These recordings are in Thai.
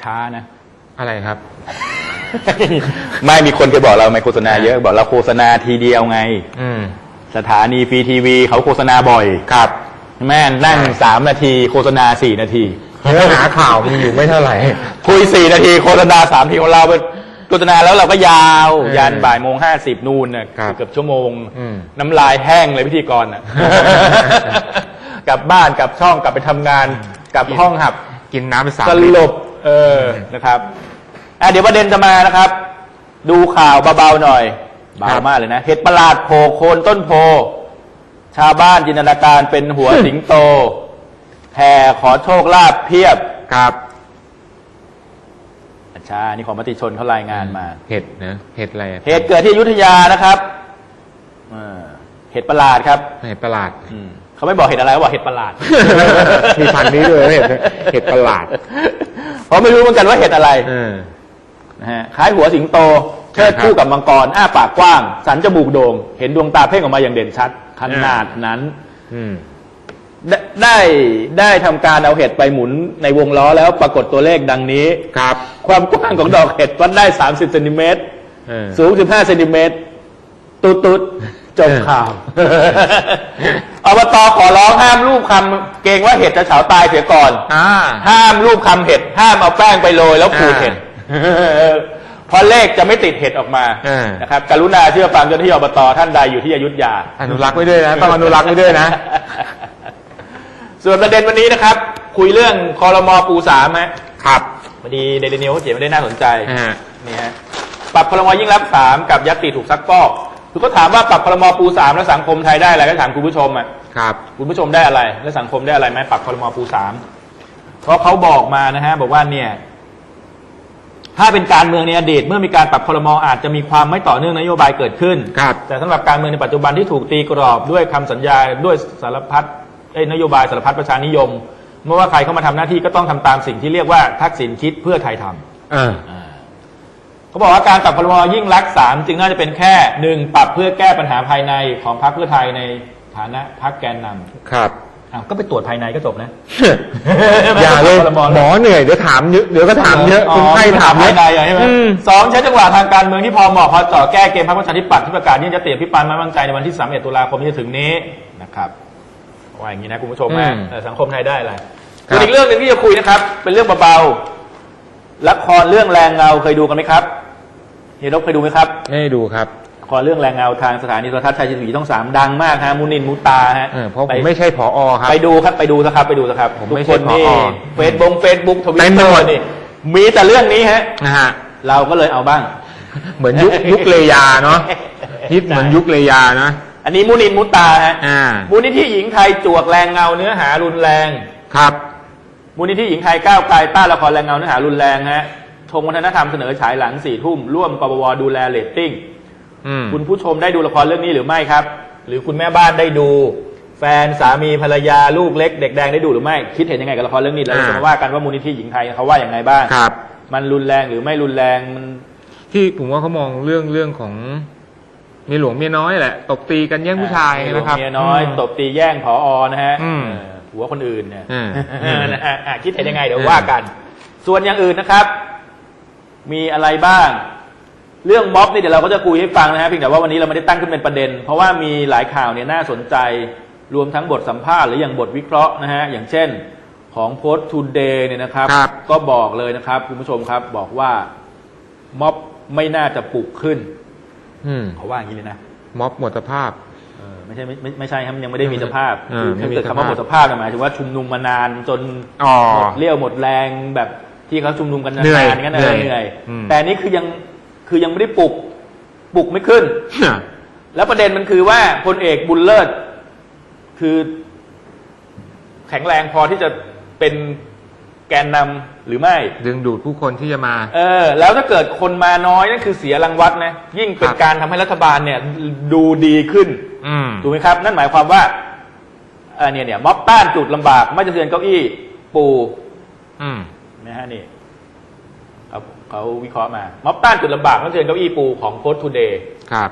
ช้านะ อะไรครับ ไม่มีคนเคยบอกเราไม่โฆษณาเยอะบอกเราโฆษณาทีเดียวไง อืม สถานีฟรีทีวีเขาโฆษณาบ่อยครับแม่นั่งสามนาทีโฆษณาสี่นาทีเนื้อหาข่าวมีอยู่ไม่เท่าไหร่ คุยสี่นาทีโฆษณาสามทีของเราเป็นโฆษณาแล้วเราก็ยาวเออยันบ่ายโมงห้าสิบนู่นน่ะครับเกือบชั่วโมงอืมน้ำลายแห้งเลยพิธีกรน่ะกลับบ้านกลับช่องกลับไปทำงานกลับห้องหับ กินน้ำไปสามสลบ เออนะครับอะเดี๋ยวประเด็นจะมานะครับ ดูข่าวเบาๆหน่อยเบามากเลยนะเห็ดประหลาดโผล่โคนต้นโพ ชาวบ้านจินตนาการเป็นหัวสิงโตแห่ขอโชคลาภเพียบครับอาชานี่ของมติชนเขารายงานมา เห็ดนะเห็ดอะไรอะเหตุเกิดที่อยุธยานะครับอ่าเห็ดประหลาดครับ เห็ดประหลาดอืมเขาไม่บอกเห็ดอะไรเขาบอกเห็ดประหลาด มีพันธุ์นี้ด้วยเห็ดเห็ดประหลาด เพราะไม่รู้เหมือนกันว่าเห็ดอะไรเออนะฮะคล้ายหัวสิงโตเชิดครับคู่กับมังกร อ้าปากกว้าง สันจมูกโด่ง เห็นดวงตาเพ่งออกมาอย่างเด่นชัด ขนาดนั้นอืมได้ได้ได้ทำการเอาเห็ดไปหมุนในวงล้อแล้วปรากฏตัวเลขดังนี้ ครับ ความกว้างของดอกเห็ดวัดได้ 30เซนติเมตรเออสูง 15เซนติเมตร ตุดตุด จบข่าวอบตขอร้องห้ามรูปคำเกรงว่าเห็ดจะเฉาตายเสียก่อน อ่า ห้ามรูปคำเห็ด ห้ามเอาแป้งไปโรยแล้วขูดอ่าเห็ดเพราะเลขจะไม่ติดเห็ดออกมาอ่าน นะครับกรุณาเชื่อฟังเจ้าหน้าที่อบตท่านใดอยู่ที่อยุธยา อนุรักษ์ไว้ด้วยนะต้องอนุรักษ์ไว้ด้วยนะ ส่วนประเด็นวันนี้นะครับ คุยเรื่องคอรมอปูสามฮะครับพอดีเดลินิวเขาเขียนมาได้น่าสนใจ อ่า นี่ฮะปรับพลมยิ่งรักษณ์สามกับยัตติถูกซักฟอก คือก็ถามว่าปรับพลมปูสามแล้วสังคมไทยได้อะไรก็ถามคุณผู้ชมอะครับ คุณผู้ชมได้อะไร และสังคมได้อะไรไหมปรับพลมปูสามเพราะเขาบอกมานะฮะบอกว่าเนี่ย ถ้าเป็นการเมืองในอดีตเมื่อมีการปรับพลมอาจจะมีความไม่ต่อเนื่องนโยบายเกิดขึ้นครับแต่สำหรับการเมืองในปัจจุบันที่ถูกตีกรอบด้วยคำสัญญาด้วยสารพัดเอ้ยนโยบายสารพัดประชานิยม เมื่อว่าใครเข้ามาทำหน้าที่ก็ต้องทำตามสิ่งที่เรียกว่าทักษิณคิดเพื่อไทยทำ เออเขาบอกว่าการปรับพรบยิ่งรักษณ์สามจึงน่าจะเป็นแค่หนึ่งปรับเพื่อแก้ปัญหาภายในของพรรคเพื่อไทยในฐานะพรรคแกนนำครับอ้าวก็ไปตรวจภายในก็จบนะ อย่าเลยปรับพรบหมอเหนื่อยเดี๋ยวถามเยอะเดี๋ยวก็ถามเยอะคุณไข้ถามเยภายในอะเหรอใช่ไหมอืมสองใช้จังหวะทางการเมืองที่พอเหมาะพอเจาะแก้เกมพรรคประชาธิปัตย์ที่ประกาศยื่นยติพิปรายไม่ไว้วางใจในวันที่31ตุลาคมที่จะถึงนี้นะครับว่าอย่างนี้นะคุณผู้ชมนะอืมเออสังคมไทยได้อะไรครับส่วนอีกเรื่องหนึ่งที่จะคุยนะครับ เป็นเรื่องเบาๆละครเรื่องแรงเงาเคยดูกันไหมครับ เฮียนกเคยดูไหมครับ ไม่ได้ดูครับละครเรื่องแรงเงาทางสถานีโทรทัศน์ชัยชินสีต้องสามดังมากฮะมุนินมุตาฮะเออเพราะผไปมไม่ใช่ผอครับ ไปดูครับไปดูนะครับไปดูนะครับผมทุกไม่คใช่นนี่ผอเฟซบุ๊กเฟซบุ๊กทวิตเต็มเตไปอหมดร์นี่มีแต่เรื่องนี้ฮะ นะฮะ เราก็เลยเอาบ้าง เหมือนยุค ยุคเลยาเนาะฮิตเหมือนยุคเลยานะ อันนี้มุนินมุตาฮะอ่า มูลนิธิหญิงไทยจวกแรงเงาเนื้อหารุนแรง ครับ มูลนิธิหญิงไทยก้าวไกลต้านละครแรงเงาเนื้อหารุนแรงฮะ ชมวัฒนธรรมเสนอฉายหลังสี่ทุ่มร่วมกบวดูแลเรตติ้งอืมคุณผู้ชมได้ดูละครเรื่องนี้หรือไม่ครับ หรือคุณแม่บ้านได้ดู แฟนสามีภรรยาลูกเล็กเด็กแดงได้ดูหรือไม่ คิดเห็นยังไงกับละครเรื่องนี้เราจะมาว่ากันว่ามูลนิธิหญิงไทยเขาว่าอย่างไงบ้างครับ มันรุนแรงหรือไม่รุนแรงมันที่ผมว่าเขามองเรื่องเรื่องของเมียหลวงเมียน้อยแหละตบตีกันแย่งผู้ชายนะครับเมียน้อยมตบตีแย่งผอนะฮะอืมเออหัวคนอื่นเนี่ยอืมนะฮะอะคิดเห็นยังไงเดี๋ยวอืมว่ากัน ส่วนอย่างอื่นนะครับ มีอะไรบ้าง เรื่องม็อบนี่เดี๋ยวเราก็จะคุยให้ฟังนะฮะเพียงแต่ว่าวันนี้เราไม่ได้ตั้งขึ้นเป็นประเด็น เพราะว่ามีหลายข่าวเนี่ยน่าสนใจรวมทั้งบทสัมภาษณ์หรืออย่างบทวิเคราะห์นะฮะอย่างเช่นของโพสต์ทูเดย์เนี่ยนะครับครับก็บอกเลยนะครับคุณผู้ชมครับบอกว่าม็อบไม่น่าจะปลุกขึ้นอืมเขาว่าอย่างนี้เลยนะม็อบหมดสภาพเออไม่ใช่ไม่ไม่ไม่ใช่ครับมันยังไม่ได้มีสภาพเออคือไม่มีคือสภาพคำว่าหมดสภาพเนี่ยหมายถึงว่าชุมนุมมานานจนอ๋อหมดเรี่ยวหมดแรงแบบ ที่เขาชุมนุมกันเหนื่อยนานๆอย่างนั้นเออเหนื่อยเหนื่อยอืมแต่อันนี้คือยังคือยังไม่ได้ปลุกปลุกไม่ขึ้น แล้วประเด็นมันคือว่าพลเอกบุญเลิศ คือ แข็งแรงพอที่จะเป็นแกนนำหรือไม่ ดึงดูดผู้คนที่จะมา เออ แล้วถ้าเกิดคนมาน้อยนั่นคือเสียรังวัดนะยิ่งเป็นครับการทำให้รัฐบาลเนี่ย ดูดีขึ้นอืมถูกไหมครับ นั่นหมายความว่าเออเนี่ยเนี่ยม็อบต้านจุดลำบาก ไม่จะเทือนเก้าอี้ ปู อืม นะฮะนี่เขาเขาวิเคราะห์มา ม็อบต้านจุดลำบากไม่จะเทือนเก้าอี้ปูของโค้ดทูเดย์ครับ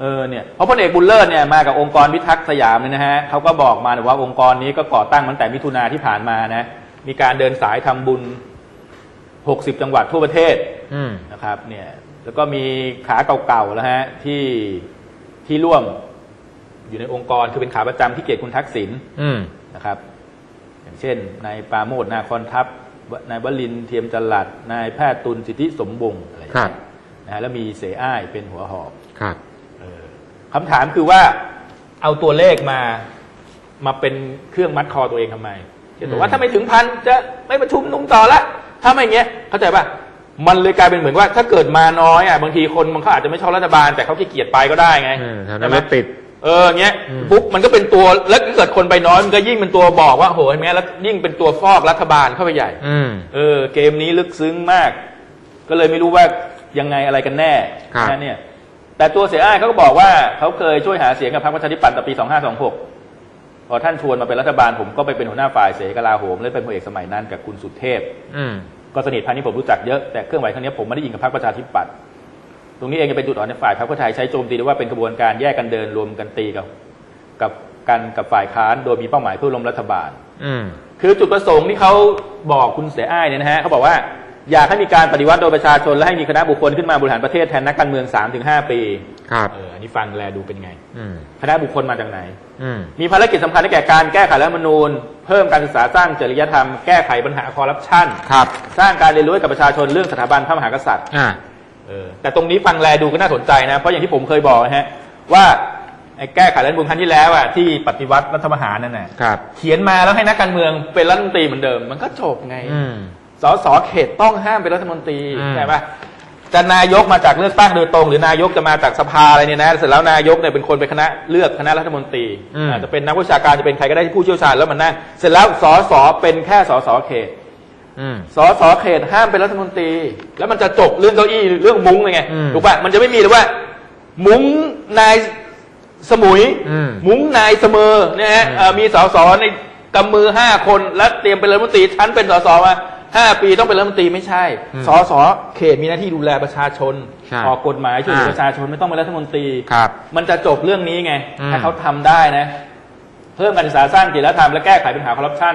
เออเนี่ยเพราะพลเอกบุญเลิศเนี่ยมากับองค์กรพิทักษ์สยามเนี่ยนะฮะเขาก็บอกมาว่าองค์กรนี้ก็ก่อตั้งมาตั้งแต่มิถุนาที่ผ่านมานะ มีการเดินสายทำบุญพ60 จังหวัดทั่วประเทศอืมนะครับ เนี่ย แล้วก็มีขาเก่าๆแล้วฮะที่ที่ร่วมอยู่ในองค์กรคือเป็นขาประจำที่เกียรติคุณทักษิณอืมนะครับ อย่างเช่นนายปราโมทนาคอนทัพ นายวลินทร์เทียมจรัดนายแพทย์ตุลสิทธิสมบงษ์อะไรอย่างครัเงี้บ ยนะฮะแล้วมีเสอ้ายเป็นหัวหอกครับ เออคำถามคือว่าเอาตัวเลขมามาเป็นเครื่องมัดคอตัวเองทำไมจะบอกว่าถ้าไม่ถึงพันจะไม่ประชุมนุมต่อละถ้าไม่อย่างเงี้ยเข้าใจป่ะมันเลยกลายเป็นเหมือนว่า ถ้าเกิดมาน้อยอะบางทีคนมันเขาอาจจะไม่ชอบรัฐบาลแต่เขาขี้เกียจไปก็ได้ไงเออแถวนั้ใช่นไหมรถติด เอออย่างเงี้ยอืมปุ๊บมันก็เป็นตัวแล้วถ้าเกิดคนไปน้อยมันก็ยิ่งเป็นตัวบอกว่าโหเห็นไหมแล้วยิ่งเป็นตัวฟอกรัฐบาลเข้าไปใหญ่อืมเออ เกมนี้ลึกซึ้งมาก ก็เลยไม่รู้ว่ายังไงอะไรกันแน่ครับนะเนี่ย แต่ตัวเสียอ้ายเขาก็บอกว่าเขาเคยช่วยหาเสียงกับพรรคประชาธิปัตย์ตั้งปี 2526 พอท่านชวนมาเป็นรัฐบาลผมก็ไปเป็นหัวหน้าฝ่ายเสกลาโหมและเป็นพลเอกสมัยนั้นกับคุณสุเทพอืมก็สนิทพันนี้ผมรู้จักเยอะแต่เครื่องไหวครั้งนี้ผมไม่ได้ยิงกับพรรคประชาธิปัตย์ ตรงนี้เองจะเป็นจุดอ่อนในฝ่ายพรรคเพื่อไทยใช้โจมตีได้ว่าเป็นกระบวนการแยกกันเดินรวมกันตีกับกับกันกับฝ่ายค้าน โดยมีเป้าหมายเพื่อล้มรัฐบาล อืมคือจุดประสงค์ที่เขาบอกคุณเสียอ้ายเนี่ยนะฮะเขาบอกว่าอยากให้มีการปฏิวัติโดยประชาชนและให้มีคณะบุคคลขึ้นมาบริหารประเทศแทนนักการเมือง3-5ปีครับเอออันนี้ฟังแลดูเป็นไงอืมคณะบุคคลมาจากไหนอืมมีภารกิจสำคัญได้แก่การแก้ไขรัฐธรรมนูญ เพิ่มการศึกษาสร้างจริยธรรม แก้ไขปัญหาคอร์รัปชันครับ สร้างการเรียนรู้ให้กับประชาชนเรื่องสถาบันพระมหากษัตริย์อ่า เออแต่ตรงนี้ฟังแลดูก็น่าสนใจนะ เพราะอย่างที่ผมเคยบอกนะฮะว่าไอ้แก้ไขรัฐธรรมนูญครั้งที่แล้วอะที่ปฏิวัติรัฐประหารนั่นน่ะครับ เขียนมาแล้วให้นักการเมืองเป็นรัฐมนตรีเหมือนเดิม มันก็จบไงอืม สสเขตต้องห้ามเป็นรัฐมนตรีอืม ใช่ปะจะนายกมาจากเลือกตั้งโดยตรง หรือนายกจะมาจากสภาอะไรเนี่ยนะเสร็จแล้วนายกเนี่ยเป็นคนเป็นคณะเลือกคณะรัฐมนตรีอาจจะเป็นนักวิชาการจะเป็นใครก็ได้ที่ผู้เชี่ยวชาญแล้วมันนั่งเสร็จแล้วสสเป็นแค่สสเขต อืมสสเขตห้ามเป็นรัฐมนตรี แล้วมันจะจบเรื่องเก้าอี้เรื่องมุ้งเลยไงอืมถูกปะมันจะไม่มีเลยว่า มุ้งนายสมุยอืมมุ้งนายเสมอเนี่ยฮะอืมเอ่อมีสสในกำมือห้าคนแล้วเตรียมเป็นรัฐมนตรีฉันเป็นสสมาห้าปีต้องเป็นรัฐมนตรีไม่ใช่อืมสสเขตมีหน้าที่ดูแลประชาชนใช่ออกกฎหมายช่วยเหลืออ่าประชาชนไม่ต้องเป็นรัฐมนตรีครับมันจะจบเรื่องนี้ไงอืมถ้าเขาทำได้นะ เพิ่มการศึกษาสร้างจริยธรรมและแก้ไขปัญหาคอร์รัปชัน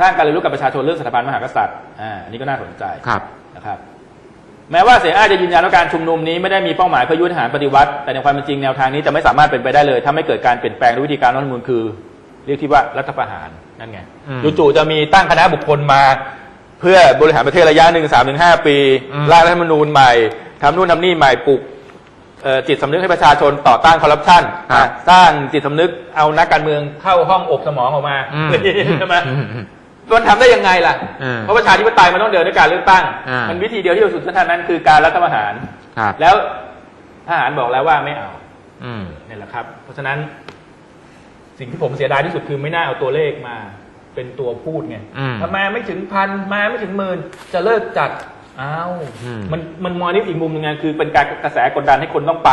สร้างการเรียนรู้กับประชาชนเรื่องสถาบันมหากษัตริย์อ่าอันนี้ก็น่าสนใจครับนะครับ แม้ว่าเสียอ้ายจะยืนยันว่าการชุมนุมนี้ไม่ได้มีเป้าหมายเพื่อยุทธหารปฏิวัติ แต่ในความเป็นจริงแนวทางนี้จะไม่สามารถเป็นไปได้เลย ถ้าไม่เกิดการเปลี่ยนแปลงด้วยวิธีการรัฐธรรมนูญคือ เรียกที่ว่ารัฐประหารนั่นไงอืมจู่ๆจะมีตั้งคณะบุคคลมา เพื่อบริหารประเทศระยะหนึ่งสามถึงห้าปีอืมร่างรัฐธรรมนูญใหม่ทำนู่นทำนี่ใหม่ปลุกเอ่อจิตสำนึกให้ประชาชนต่อต้านคอร์รัปชันครับนะสร้างจิตสำนึกเอานักการเมืองเข้าห้องอบสมองออกมาอืมใช่ไหมอื มอืมมันทำได้ยังไงล่ะอืมเพราะประชาธิปไตยมันต้องเดินด้วยการเลือกตั้งอ่ามัมันวิธีเดียวที่สุดท้ายนั้นคือการรัฐประหารครับแล้วทหารบอกแล้วว่าไม่เอาอืมเนี่ยแหละครับ เพราะฉะนั้น สิ่งที่ผมเสียดายที่สุดคือไม่น่าเอาตัวเลขมา เป็นตัวพูดไงอืมถ้ามาไม่ถึงพันมาไม่ถึงหมื่นจะเลิกจัดอ้าวอืมมันมันมองนี่อีกมุมหนึงไงคือเป็นการกระแสกดดันให้คนต้องไป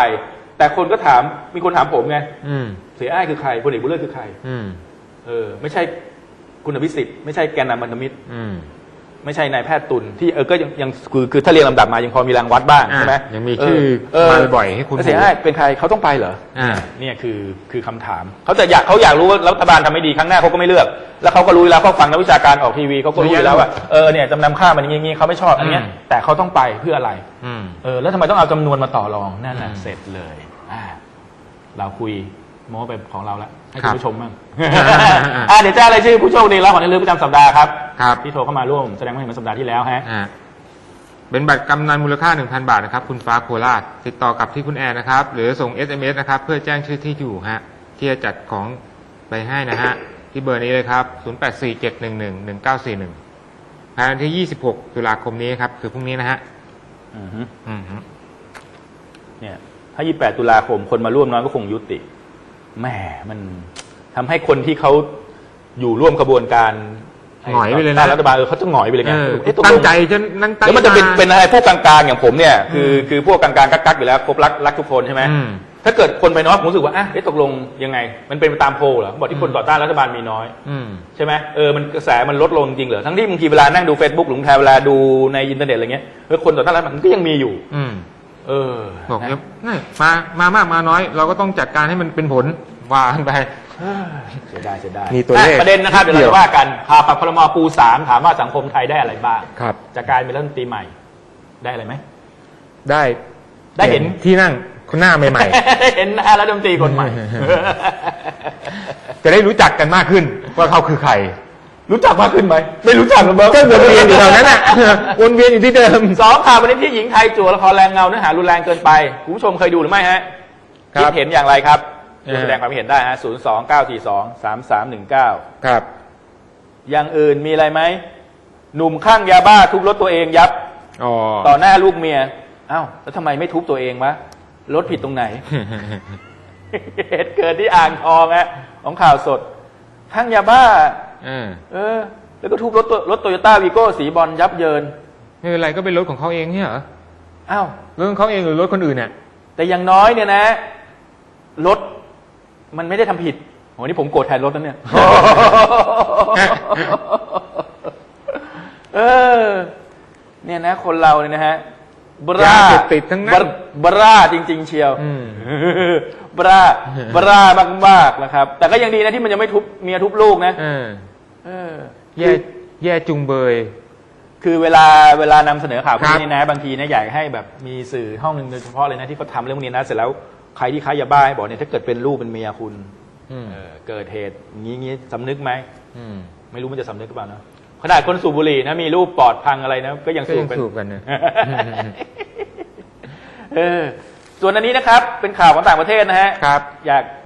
แต่คนก็ถามมีคนถามผมไงอืมเสียอ้ายคือใครพลเอกบุญเลิศคือใครอืมเออ ไม่ใช่ คุณอภิสิทธิ์ไม่ใช่แกนนำพันธมิตรอืม ไม่ใช่นายแพทย์ตุลที่เออก็ยังยังคือคือถ้าเรียงลำดับมายังพอมีรางวัดบ้างอะใช่ไหมยังมีชื่อเออมาบ่อยๆให้คุณแล้วเสียอ้ายเป็นใครเขาต้องไปเหรอ อ่า เนี่ยคือคือคำถาม เขาจะอยากเขาอยากรู้ว่ารัฐบาลทำไม่ดีครั้งหน้าเขาก็ไม่เลือก แล้วเขาก็รู้อยู่แล้วเขาฟังนักวิชาการออกทีวีเขาก็รู้อยู่แล้วว่าเออเนี่ยจำนำข้าวมันอย่างงี้เขาไม่ชอบอันเนี้ยอืม แต่เขาต้องไปเพื่ออะไรอืม เออแล้วทำไมต้องเอาจำนวนมาต่อรองนั่นแหละอืม เสร็จเลยอ่าเราคุย โม้ไปของเราแล้วให้ครัคุณบผู้ชมบ้าง อ่าอ่าเดี๋ยวแจ้งรายชื่อผู้โชคดีแล้วของในเรื่องประจำสัปดาห์ครับ ครับที่โทรเข้ามาร่วมแสดงความเห็นมาสัปดาห์ที่แล้วฮะ อ่าเป็นบัตรกำนันมูลค่า 1,000 บาทนะครับ คุณฟ้าโคราชติดต่อกับที่คุณแอนนะครับ หรือส่ง SMS นะครับ เพื่อแจ้งชื่อที่อยู่ฮะ ที่จะจัดของไปให้นะฮะ ที่เบอร์นี้เลยครับ 0847111941ภายในวันที่ 26 ตุลาคมนี้ครับ คือพรุ่งนี้นะฮะ อือฮึอืมฮึเนี่ยถ้า 28 ตุลาคมคนมาร่วมน้อยก็คงยุติ แหมมันทำให้คนที่เขาอยู่ร่วมขบวนการหงอยไปเลยนะต้ารัฐบาลเออเขาจะหงอยไปเลยไงเออเอ๊ะตกลตั้งใจจะนั่งตั้งแล้วมันจะเป็นตาเป็นอะไรพวกกลางๆอย่างผมเนี่ยคือคือพวกกลางๆกักๆอยู่แล้วครบรักรักทุกคนใช่ไหมอืมถ้าเกิดคนไปน้อยผมรู้สึกว่าอะเอ๊ะตกลงยังไง มันเป็นไปตามโพลเหรอบอกที่คนต่อต้านรัฐบาลมีน้อยอืมใช่ไหมเออมันกระแสมันลดลงจริงเหรอทั้งที่บางทีเวลานั่งดู Facebook หรือแทนเวลาดูในอินเทอร์เน็ตอะไรเงี้ยเออคนต่อต้านรัฐบาลมันก็ยังมีอยู่อืม เออบอกนะเนี่ยนี่มามามากมาน้อย เราก็ต้องจัดการให้มันเป็นผลว่ากันไปเสียดายเสียดายมีตัวเลขอะประเด็นนะครับเดี๋ยวเราเดียวจะว่ากันข่าวปรับพลมปูสามถามว่าสังคมไทยได้อะไรบ้างครับจากการเป็นรัฐมนตรีใหม่ ได้อะไรไหมได้ได้เห็นที่นั่งคนหน้าใหม่เห็นหน้ารัฐมนตรีคนใหม่ๆจะได้รู้จักกันมากขึ้นว่าเขาคือใคร รู้จักมากขึ้นไหม ไม่รู้จักหรอกเบิร์ก็วนเวียนอยู่แถวนั้นอะ วนเวียนอยู่ที่เดิม สองข่าววันนี้ที่หญิงไทยจั่วละครแรงเงาเนื้อหารุนแรงเกินไปคุณผู้ชมเคยดูหรือไม่ฮะครับ คิดเห็นอย่างไรครับเออแสดงความเห็นได้ฮะศูนย์สองเก้าสี่สองสามสามหนึ่งเก้าครับ อย่างอื่นมีอะไรไหมหนุ่มข้างยาบ้าทุบรถตัวเองยับอ๋อ ต่อหน้าลูกเมียเอ้าแล้วทำไมไม่ทุบตัวเองวะรถผิดตรงไหน เหตุเกิดที่อ่างทองฮะของข่าวสด ข้างยาบ้า เออเออ แล้วก็ทุบรถตัวรถโตโยต้าวีโก้สีบอลยับเยินไม่เป็นไรก็เป็นรถของเขาเองเนี่ยเหรอเอ้าวรถของเขาเองหรือรถคนอื่นเนี่ยแต่อย่างน้อยเนี่ยนะรถมันไม่ได้ทำผิดโหนี่ผมโกรธแทนรถนะเนี่ยเออ เนี่ยนะ คนเราเนี่ยนะฮะ บรายาเสพติดทั้งนั้นบรบราจริง ๆ เชียว อืม บราบรามากๆนะครับ แต่ก็ยังดีนะที่มันยังไม่ทุบเมียทุบลูกนะเออเออ แย่แย่จุงเบย คือเวลาเวลานำเสนอข่าวพวครักบนี้นะ บางทีนะอยากให้แบบมีสื่อห้องหนึ่งโดยเฉพาะเลยนะที่เขาทำเรื่องนี้นะเสร็จแล้วใครที่ค้ายาบ้าให้บอกเนี่ยถ้าเกิดเป็นลูกเป็นเมียคุณอืมเออเกิดเหตุงี้งี้สำนึกไหมอืม ไม่รู้มันจะสำนึกหรือเปล่านะ ขนาดคนสูบบุหรี่นะมีรูปปอดพังอะไรนะก็ยังก็สูยับงกัน สูบกันเนี่ยเออ ส่วนอันนี้นะครับ เป็นข่าวของต่างประเทศนะฮะ ครับ อยาก